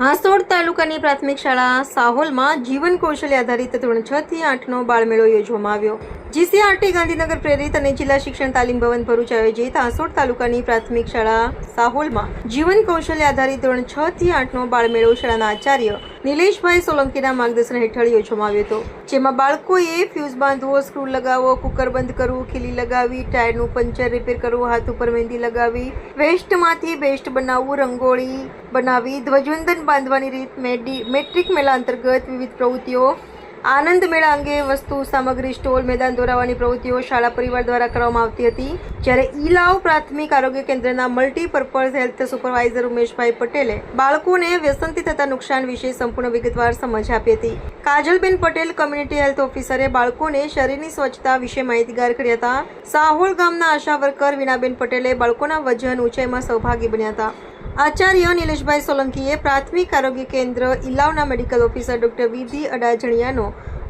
હાંસોડ તાલુકાની પ્રાથમિક શાળા સાહોલમાં જીવન કૌશલ્ય આધારિત ધોરણ છ થી આઠનો બાળમેળો યોજવામાં આવ્યો. જીસીઆરટી ગાંધીનગર પ્રેરિત અને જિલ્લા શિક્ષણ તાલીમ ભવન ભરૂચ આયોજિત આસોડ તાલુકાની પ્રાથમિક શાળા સાહોલમાં જીવન કૌશલ્ય આધારિત ધોરણ છ થી આઠનો બાળમેળો શાળાના આચાર્ય નિલેશભાઈ સોલંકીના માર્ગદર્શન હેઠળ યોજવામાં આવ્યો હતો, જેમાં બાળકોએ ફ્યુઝ બાંધવો, સ્ક્રૂ લગાવવો, કુકર બંધ કરવું, ખીલી લગાવી, ટાયરનું પંચર રિપેર કરવું, હાથ ઉપર મહેંદી લગાવી, વેસ્ટમાંથી બેસ્ટ બનાવવું, રંગોળી બનાવી, ધ્વજવંદન બાંધવાની રીત મેટ્રિક મેળા અંતર્ગત વિવિધ પ્રવૃત્તિઓ આનંદ મેળા અંગે વસ્તુ સામગ્રી સ્ટોલ, મેદાન દોરાવવાની પ્રવૃત્તિઓ શાળા પરિવાર દ્વારા કરવામાં આવતી હતી. જ્યારે ઈલાવ પ્રાથમિક આરોગ્ય કેન્દ્રના મલ્ટીપર્પઝ હેલ્થ સુપરવાઇઝર ઉમેશભાઈ પટેલે બાળકોને વ્યસનથી થતા નુકસાન વિશે સંપૂર્ણ વિગતવાર સમજ આપી હતી. કાજલબેન પટેલ કમ્યુનિટી હેલ્થ ઓફિસરે બાળકોને શરીરની સ્વચ્છતા વિશે માહિતગાર કર્યા હતા. સાહોલ ગામના આશા વર્કર વિનાબેન પટેલે બાળકોના વજન ઊંચાઈમાં સહભાગી બન્યા હતા. આચાર્ય નિલેશભાઈ સોલંકીએ પ્રાથમિક આરોગ્ય કેન્દ્ર ઇલાવના મેડિકલ ઓફિસર ડોક્ટર વિધિ અડાજણિયાનો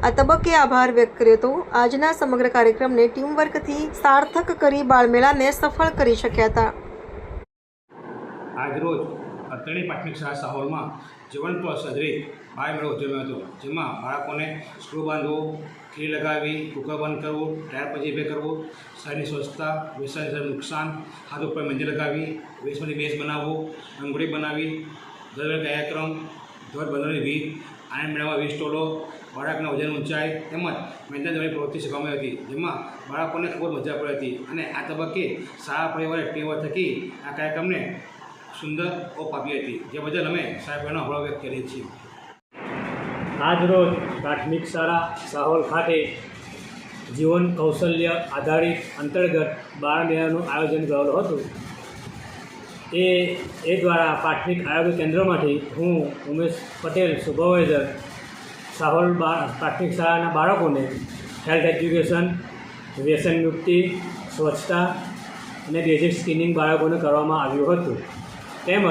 આ તબક્કે આભાર વ્યક્ત કર્યો હતો. આજના સમગ્ર કાર્યક્રમને ટીમવર્કથી સાર્થક કરી બાળમેળાને સફળ કરી શક્યા હતા. આજરોજ અત્તણી પ્રાથમિક શાળા સાહોલમાં જીવન સદરી બાળ મેળો ઉજવ્યો હતો. જેમાં બાળકોને સ્ક્રૂ બાંધવો ખીલી લગાવી કુકર બંધ કરવું, ટાયર પછી રિપેર કરવું શરીરની સ્વચ્છતા વ્યસન નુકસાન, હાથ ઉપર મંજી લગાવી વેસમાંથી બેસ બનાવવો રંગોળી બનાવી દરરોજ કાર્યક્રમ ધ્વજ બંધની રીત આનંદ મેળવવા વીસ ટોલો બાળકના વજન ઊંચાઈ તેમજ મેદાન દ્વારા પ્રવૃત્તિ શીખવામાં હતી. જેમાં બાળકોને ખૂબ મજા પડી હતી અને આ તબક્કે શાળા પરિવારે ટીમો થકી આ કાર્યક્રમને સુંદર ઓપ આપી હતી, જે બદલ અમે સાહેબનો આભાર વ્યક્ત કરીએ છીએ. આજરોજ પ્રાથમિક શાળા સાહોલ ખાતે જીવન કૌશલ્ય આધારિત અંતર્ગત બાળ મેળાનું આયોજન કરેલું હતું. એ એ દ્વારા પ્રાથમિક આરોગ્ય કેન્દ્રમાંથી હું, ઉમેશ પટેલ, સુપરવાઇઝર, સાહોલ પ્રાથમિક શાળાના બાળકોને હેલ્થ એજ્યુકેશન, વ્યસન મુક્તિ, સ્વચ્છતા અને બેઝિક સ્કિનિંગ બાળકોને કરવામાં આવ્યું હતું. તેમજ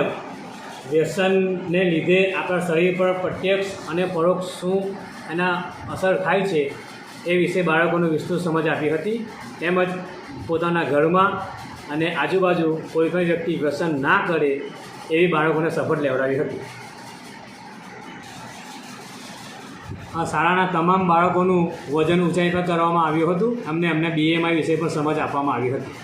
વ્યસનને લીધે આપણા શરીર પર પ્રત્યક્ષ અને પરોક્ષ શું એના અસર થાય છે એ વિશે બાળકોને વિસ્તૃત સમજ આપી હતી. તેમજ પોતાના ઘરમાં અને આજુબાજુ કોઈ પણ વ્યક્તિ વ્યસન ના કરે એવી બાળકોને શપથ લેવડાવી હતી. આ શાળાના તમામ બાળકોનું વજન ઊંચાઈ પર કરવામાં આવ્યું હતું. અમને એમને બીએમઆઈ વિશે પણ સમજ આપવામાં આવી હતી.